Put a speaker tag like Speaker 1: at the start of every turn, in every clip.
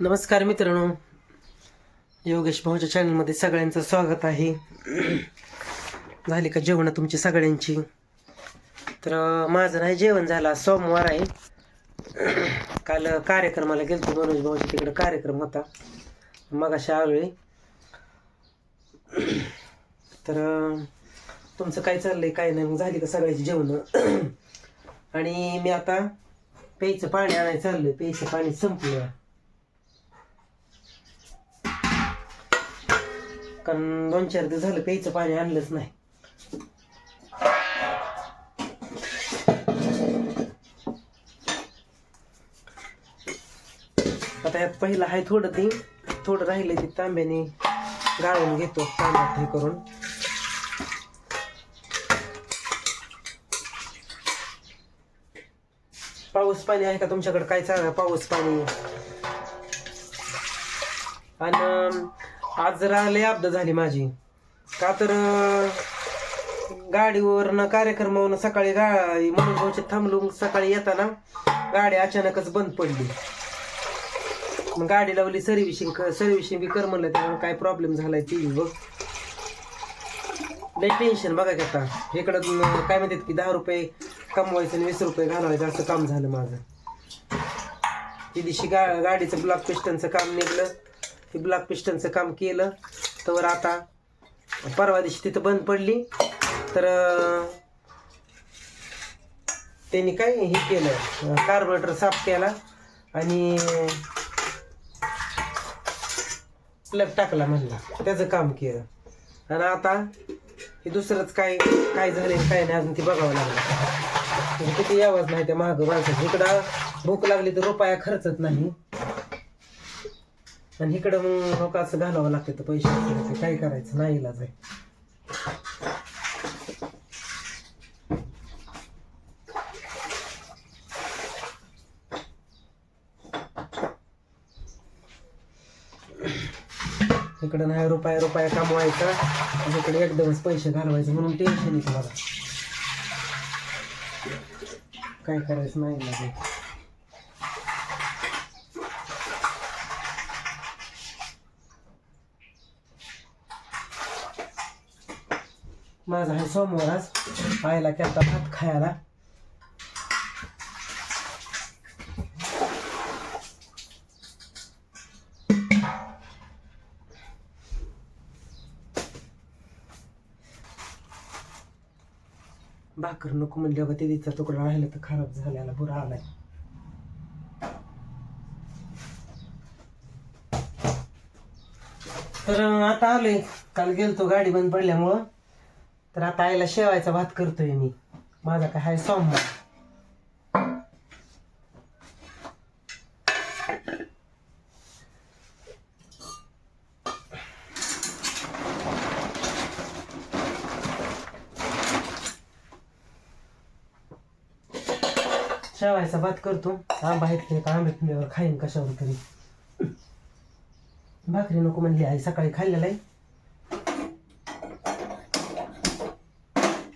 Speaker 1: नमस्कार मित्रांनो. योगेश भाऊच्या चॅनलमध्ये सगळ्यांचं स्वागत आहे. झाली का जेवण तुमची सगळ्यांची? तर माझं नाही जेवण झालं. सोमवार आहे. काल कार्यक्रमाला गेलतो. मनोज भाऊच्या तिकडं कार्यक्रम होता. मग अशा आलोय. तर तुमचं काय चाललंय काय नाही मग झाली का सगळ्यांची जेवण? आणि मी आता प्यायचं पाणी आणायला चाललोय प्यायचं पाणी संपलं. कारण दोन चार दिवस झालं प्यायचं पाणी आणलंच नाही. आता यात पहिलं आहे थोडं ते थोडं राहिलं ते तांब्याने गाळून घेतो तांब्यात हे करून पाऊस पाणी आहे का तुमच्याकडे? काय चालू पाऊस पाणी? आणि आज जरा लय अपघात झाली माझी. का तर गाडीवरनं कार्यक्रमावरनं सकाळी गाडी म्हणून भाऊची थांबलो सकाळी येताना गाडी अचानकच बंद पडली. मग गाडी लावली सर्व्हिसिंग सर्व्हिसिंग बी कर म्हणलं त्यामुळे काय प्रॉब्लेम झालाय टी व्ही बघ. लय टेन्शन बघा की आता. इकडं काय म्हणतात की दहा रुपये कमवायचं आणि वीस रुपये घालवायचं असं काम झालं माझं. ती दिवशी गा गाडीचं ब्लॉक पिस्टनचं काम निघलं. ते ब्लॉक पिस्टनचं काम केलं. तर आता परवा दिवशी तिथं बंद पडली. तर त्यांनी काय हे केलं कार्बोरेटर साफ केला आणि प्लग टाकला म्हणला. त्याचं काम केलं. आणि आता हे दुसरंच काय काय झालं काय नाही अजून ते बघावं लागलं. म्हणजे किती यावंच नाही त्या महाग माणसाचं. इकडं भूक लागली तर रुपया खर्चत नाही. आणि इकडं मग लोक असं घालावं लागतं तर पैसे काय करायचं? नाही इलाज आहे. इकडं नाही रुपया रुपया कमवायचा. इकडे एकदमच पैसे घालवायचे. म्हणून टेन्शन येतं मला. काय करायचं नाही इलाज माझा आहे सोमवार आज आईला केलता भात खायला. भाकर नको म्हणले बघा तिचा तुकडा राहिला तर खराब झालेला बुरा आलाय. तर आता आलोय. काल गेलतो गाडी बंद पडल्यामुळं. तर आता आईला शेवायचा भात करतोय मी. माझा काय हाय सोमवार. शेवायचा भात करतो. आंबा आहेत की आंबे पिण्यावर खाईन कशावर तरी. भाकरी नको म्हणली आई सकाळी खाल्लेलं आहे.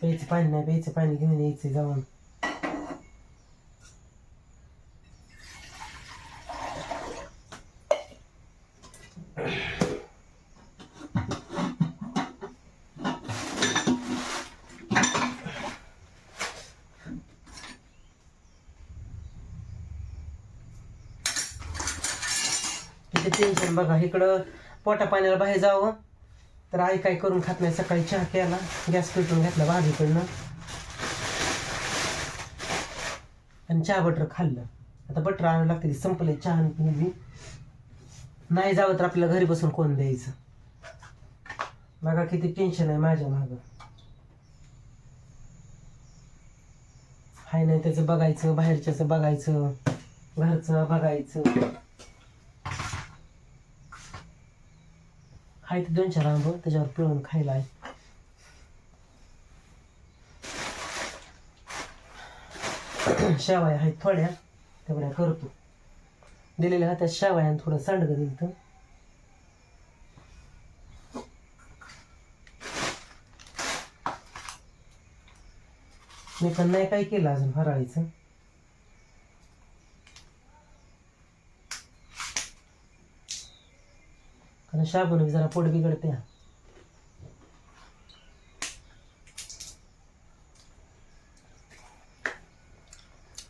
Speaker 1: प्यायचं पाणी नाही प्यायचं पाणी घेऊन यायचं जाऊन. ते टेन्शन बघा इकडं पोटा पाण्याला बाहेर जावं. तर आई काय करून खात नाही सकाळी चहा प्यायला. गॅस पेटून घातला बाजूकडनं आणि चहा बटर खाल्लं. आता बटर आणावं लागतं की संपलंय चहा आणि नाही जावं तर आपल्याला घरी बसून कोण द्यायचं? बघा किती टेन्शन आहे माझ्या मागं. हाय नाही त्याचं बघायचं बाहेरच्याचं बघायचं घरचं बघायचं. हाय ते दोन चार आंब त्याच्यावर पिळून खायला आहे. शेवाया आहेत थोड्या तेवढ्या करतो. दिलेल्या हा शेवाया आणि थोडं सांडगं दिलं तर मी पण नाही काय केलं अजून फराळीचं आणि शाबून जरा पोट बिघडते.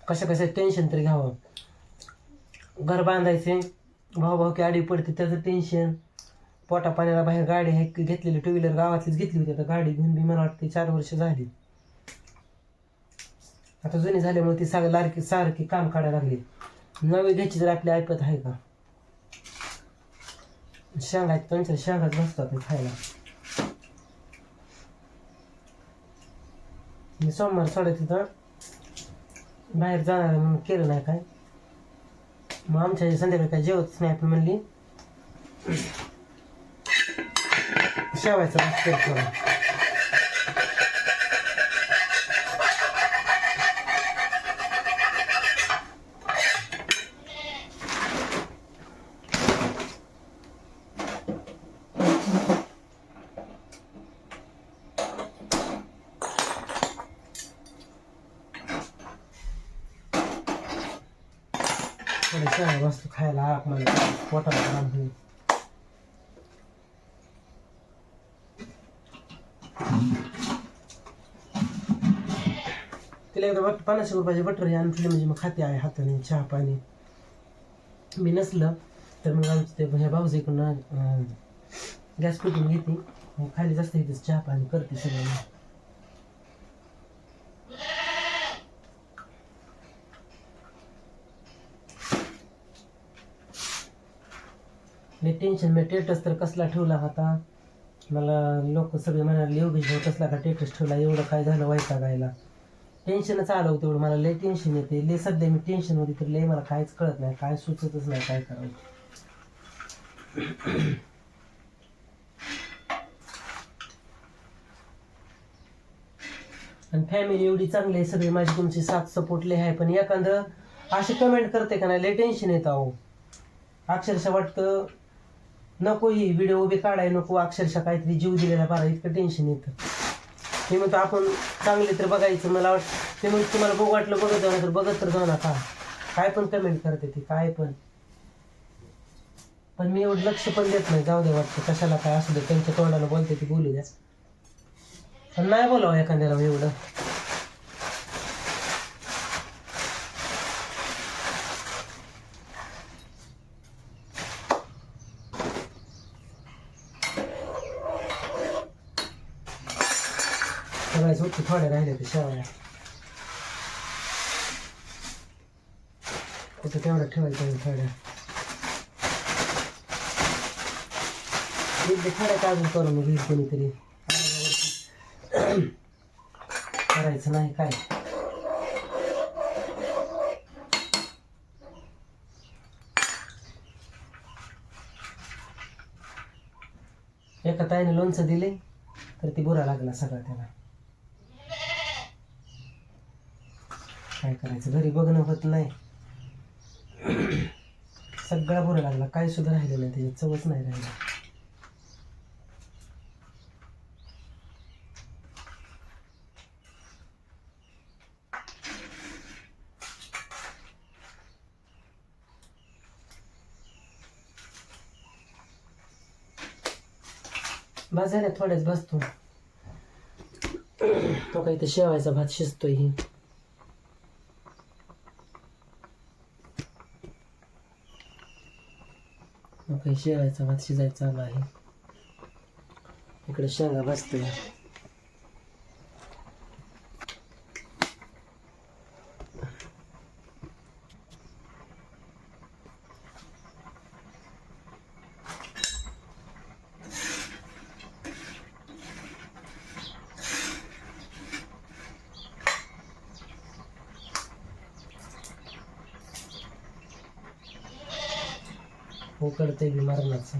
Speaker 1: कसं कसं टेन्शन तरी घ्यावं. घर बांधायचे भाऊ भाऊ की आडी पडते त्याचं टेन्शन पोटा पाण्याला बाहेर गाडी आहे घेतलेली टू व्हीलर गावातलीच घेतली होती आता गाडी घेऊन बी मला वाटते चार वर्ष झाली. आता जुनी झाल्यामुळे ती सारखी लारकी सारखी काम काढायला लागली. नवी घ्यायची जर आपली ऐपत आहे का? शेंगा त्यांच्या शेंगाच बसतात खायला. मी सोमवार सोडत तिथं बाहेर जाणार आहे म्हणून केलं नाही काय. मग आमच्या संध्याकाळी काय जेवतच नाही आपण म्हणली. शेवायचं भात करतो थोडे शेंगा वस्तू खायला आक मला पोटाला आराम होईल तिला एकदा बट पन्नासशे रुपयाची बटर हे आणली म्हणजे मग खाते आहे हाताने चहा पाणी. मी नसलं तर मग आमचं ते ह्या भाऊजीकडनं गॅस पेटून घेते. खाली जास्त इथे चहा पाणी करते सगळ्यांना मी टेन्शन मी टेटस तर कसला ठेवला होता? मला लोक सगळे म्हणाले योगेश कसला का टेटस ठेवला? एवढं काय झालं व्हायचा गायला? टेन्शनच आलं होतं एवढं. मला लय टेन्शन येते. लय सध्या मी टेन्शन होती तर लय मला काहीच कळत नाही. काय सुचतच नाही काय करावं. आणि फॅमिली एवढी चांगली आहे सगळी माझी तुमची साथ सपोर्ट लय आहे. पण एखादं असे कमेंट करते का नाही लय टेन्शन येतं अहो. अक्षरशः वाटतं नको ही व्हिडिओ उभी काढाय नको अक्षरशः काहीतरी जीव दिलेला बरा इतकं टेन्शन येतं मी म्हणतो आपण चांगले तर बघायचं. मला वाटतं ते म्हणजे तुम्हाला बघू वाटलं बघत जाऊ तर बघत तर जाऊ नका. काय पण कमेंट करते ती काय पण. पण मी एवढं लक्ष पण देत नाही जाऊ दे वाटतं कशाला काय असू दे त्यांच्या तोंडाला बोलते ती बोलू द्या. पण नाही बोलावं एखाद्याला एवढं. थोड्या राहिल्या ते कुठं तेवढ्या थोड्या. करून कोणीतरी करायचं नाही काय. एका ताईने लोणचं दिले तर ती बुरा लागला सगळा त्याला. काय करायचं? घरी बघणं होत नाही. सगळा बोरा लागला. काय सुद्धा राहिलं नाही. त्याची चवच नाही राहिली. बस झाल्या थोड्याच. बसतो तो. काही तर शेवायचा भात शिजतोय. ही मग भात शिजायचा आला आहे इकडे शेंगा भाजतोय उकडते बी मरणाचं.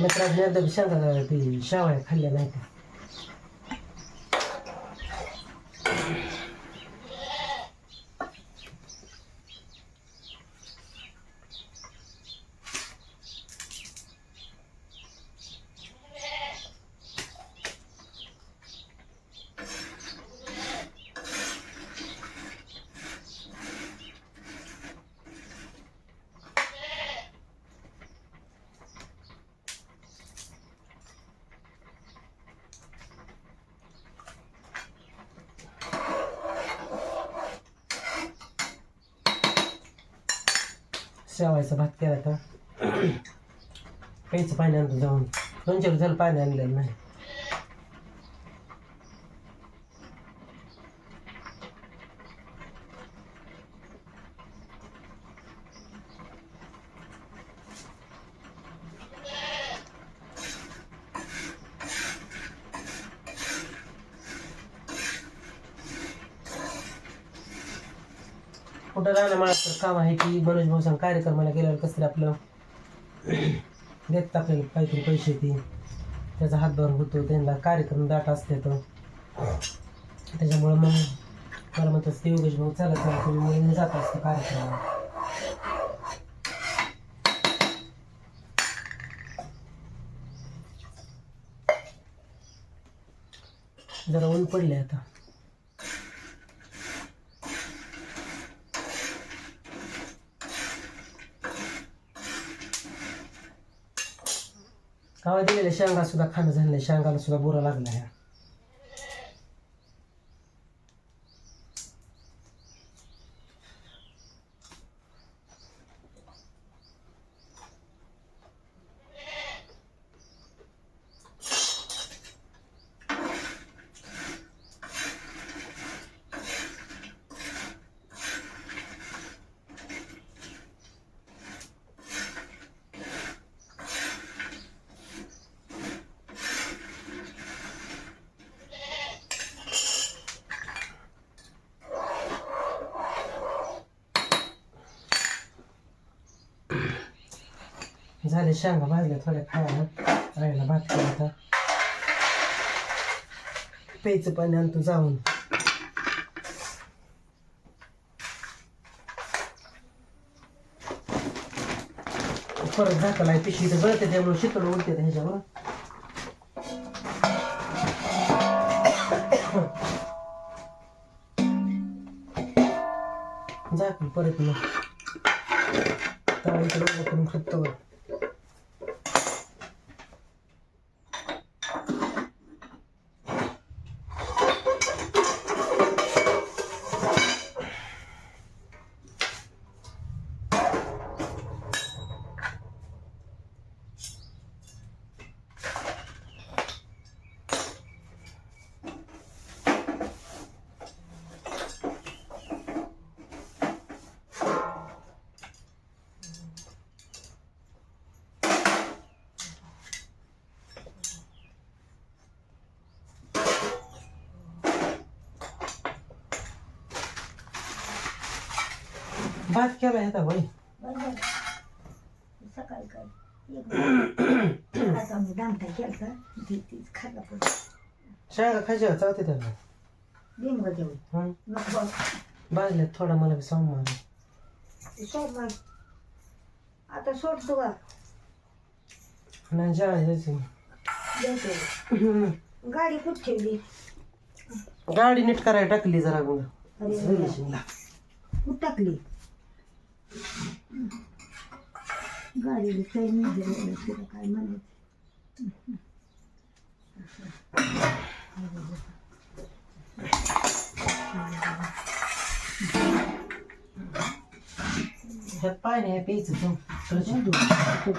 Speaker 1: मित्रांनी एकदा शांत शेंगा ती शेवया खाल्ल्या नाही का? शेवायचा भात केला तर. प्यायचं पाणी आणतो जाऊन दोन चार झालं पाणी आणलेलं नाही. कुठं राहणं माझं? काम आहे की मनोज भाऊ कार्यक्रमाला गेल्यावर कसं तरी आपलं देतात आपल्याला काहीतरी पैसे ती. त्याचा हातभार होतो त्यांना कार्यक्रम दाट असते तो त्याच्यामुळं मग मला म्हणतात ते योगेश भाऊ चालत चालत मी जात असतो कार्यक्रमाला. जरा ऊन पडले आता. गावात दिलेल्या शेंगा सुद्धा खाणं झालं नाही शेंगाला सुद्धा बुरा लागला ह्या झाले शेंगा भाजल्या थोड्या खायला राहिला भात केला प्यायचं पाणी आणतो जाऊन परत झाकलाय पिशवी तर गळते त्यामुळे शितळ उडते ह्याच्यावर झाकल परत मग तवाईचं करून खपतो भात केला ह्याचा भाई
Speaker 2: बरोबर सकाळी काय एक आता मी दामटा केलं का ती तीच खाल्ला पण
Speaker 1: शेंगा खायच्या चालते त्याला
Speaker 2: बिंब देऊ
Speaker 1: हं?
Speaker 2: नको
Speaker 1: भाजल्यात थोडा मला बी सोमवार.
Speaker 2: सोड मग आता सोडतो का?
Speaker 1: नाही जायचं
Speaker 2: देतो गाडी कुठं ठेवली?
Speaker 1: गाडी नीट करायला टाकली जरा. मग
Speaker 2: अरे
Speaker 1: सर्व्हिसिंगला.
Speaker 2: कुठं टाकली? गाडीला काही नाही दिलं तुला काय म्हणायचं
Speaker 1: ह्यात पाणी आहे प्यायचं तू
Speaker 2: झोपून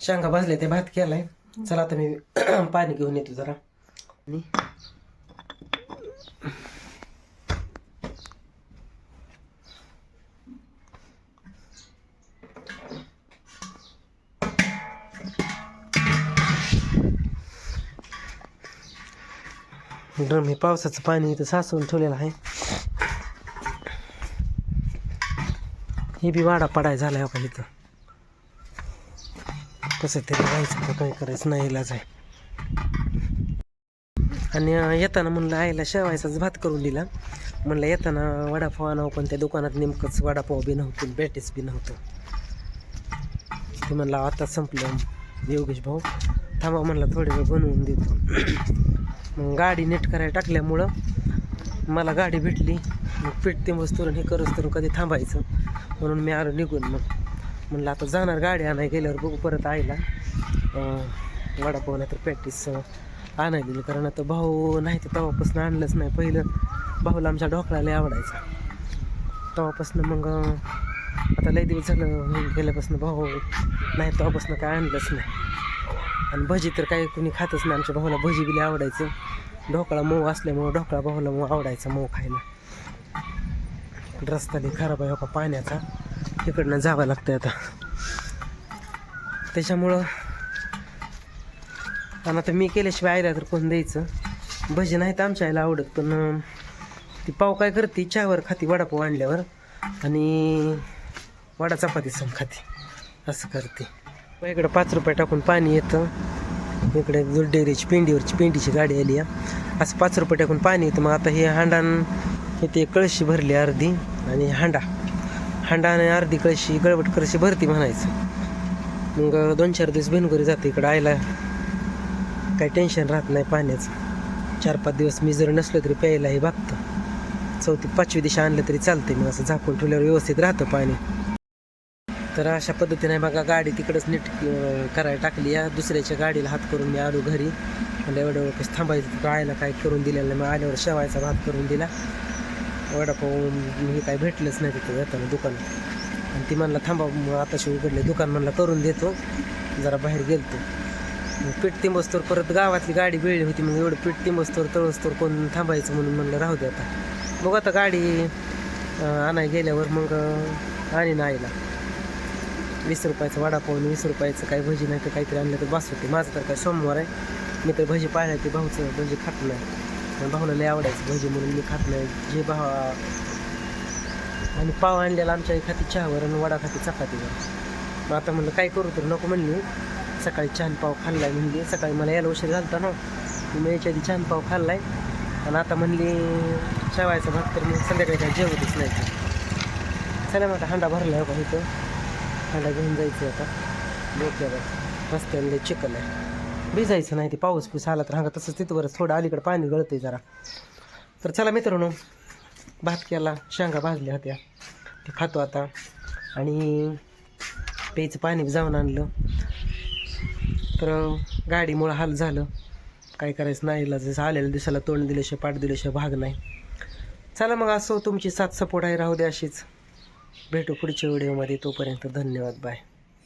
Speaker 1: शेंगा भाजल्या ते भात केलाय. चला आता मी पाणी घेऊन येतो जरा. ड्रम हे पावसाचं पाणी इथं साचवून ठेवलेलं आहे. हे बी वाडा पडाय झालाय आपण इथं. कसं तरी राहायचं तर काही करायचं नाही इलाज आहे. आणि येताना म्हणलं आईला शेवायचाच भात करून दिला. म्हणलं येताना वडापाव आणावं पण त्या दुकानात नेमकंच वडापाव बी नव्हतं बॅटीस बी नव्हतं. ते म्हणलं आता संपलं. योगेश भाऊ थांबा म्हणलं थोडे वेळ बनवून देतो. मग गाडी नीट करायला टाकल्यामुळं मला गाडी भेटली. मग पेटते ते हे करत तर कधी थांबायचं. म्हणून मी आलो निघून मग. म्हणलं आता जाणार गाडी आणाय गेल्यावर बघू परत आईला. अं, वडापाव तर पॅटीस आणायला दिली. कारण आता भाऊ नाही तर तेव्हापासून आणलंच नाही. पहिलं भाऊला आमच्या ढोकळाला आवडायचा. तेव्हापासून मग आता लय दिवस झालं गेल्यापासून भाऊ नाही तेव्हापासून काय आणलंच नाही. आणि भजी तर काही कोणी खातच नाही. आमच्या भाऊला भजी बिली आवडायचं. ढोकळा मऊ असल्यामुळं ढोकळा भाऊला मऊ आवडायचा मऊ खायला. रस्ता खराब आहे हो का पाण्याचा. तिकडनं जावं लागतं आता. त्याच्यामुळं आणि आता मी केल्याशिवाय आयला तर कोण द्यायचं? भजी नाही तर आमच्या आईला आवडत पण ती पाव काय करते? चहावर खाती वडापाव आणल्यावर. आणि वडा चपाती सम खाते. असं करते. मग इकडं पाच रुपये टाकून पाणी येतं. इकडे दूध डेअरीची पेंडीवरची पेंडीची गाडी आली आहे असं पाच रुपये टाकून पाणी येतं. मग आता हे हांडान इथे कळशी भरली अर्धी. आणि हांडा. हांडाने अर्धी कळशी गळवट कळशी भरती म्हणायचं. मग दोन चार दिवस बेनगोरी जाते इकडं आयला काही टेन्शन राहत नाही पाण्याचं. चार पाच दिवस मी जर नसलो तरी प्यायलाही बघतं चौथी पाचवी दिशा आणलं तरी चालते मग असं झाकून ठेवल्यावर व्यवस्थित राहतं पाणी. तर अशा पद्धतीने बघा गाडी तिकडंच नीट करायला टाकली. या दुसऱ्याच्या गाडीला हात करून मी आलो घरी. मला एवढं कसं थांबायचं? तिथं आयला काय करून दिलेलं नाही. मग आल्यावर शेवायचा भात करून दिला. वडापाव हे काय भेटलंच नाही तिथं जाताना दुकान आणि ती म्हणला थांबा मग आताशी उघडले दुकान. म्हणला करून देतो. जरा बाहेर गेलतो. मग पीठ तिंबस्तोर परत गावातली गाडी वेळी होती मग एवढं पीठ तिंबस्तोर तळस्तोर कोण थांबायचं म्हणून म्हणलं राहू दे आता. मग आता गाडी आणाय गेल्यावर मग आणि आणि आईला. वीस रुपयाचं वडापाव आणि वीस रुपयाचं काही भजी नाही तर काहीतरी आणलं तर बस होते. माझं तर काय सोमवार आहे. मी तर भजी पाळल्या ते भाऊचं भजी खात नाही. आणि भाऊला लय आवडायचं. भजी म्हणून मी खात नाही जे भाव आणि पाव आणलेला आमच्या आई खाती चहावर आणि वडा खाती चपातीवर. मग आता म्हणलं काय करू तर नको म्हणली. सकाळी छान पाव खाल्लाय म्हणली. सकाळी मला यायला उशीर झालता ना. मी याच्या आधी छान पाव खाल्लाय. आणि आता म्हणली शेवायचा भात तर मग संध्याकाळी काय जेवतच नाही चला मग आता हांडा भरला आहे हो का इथं. हांडा घेऊन जायचं आता. डोक्यावर रस्त्यामध्ये चिकन चिखल आहे. भिजायचं नाही ते पाऊस पिऊस आला तर हांगा तसंच तिथवरच थोडं अलीकडे पाणी गळतंय जरा. तर चला मित्रांनो भात केला शेंगा भाजल्या होत्या. ते खातो आता. आणि प्यायचं पाणी जाऊन आणलं. तर गाडीमुळं हाल झालं. काय करायचं नाही जसं आलेल्या दिवसाला तोंड दिल्याशिवाय पाठ दिल्याशिवाय भाग नाही. चला मग असो तुमची साथ सपोर्ट आहे राहू दे अशीच. भेटू पुढच्या व्हिडिओमध्ये तोपर्यंत धन्यवाद बाय.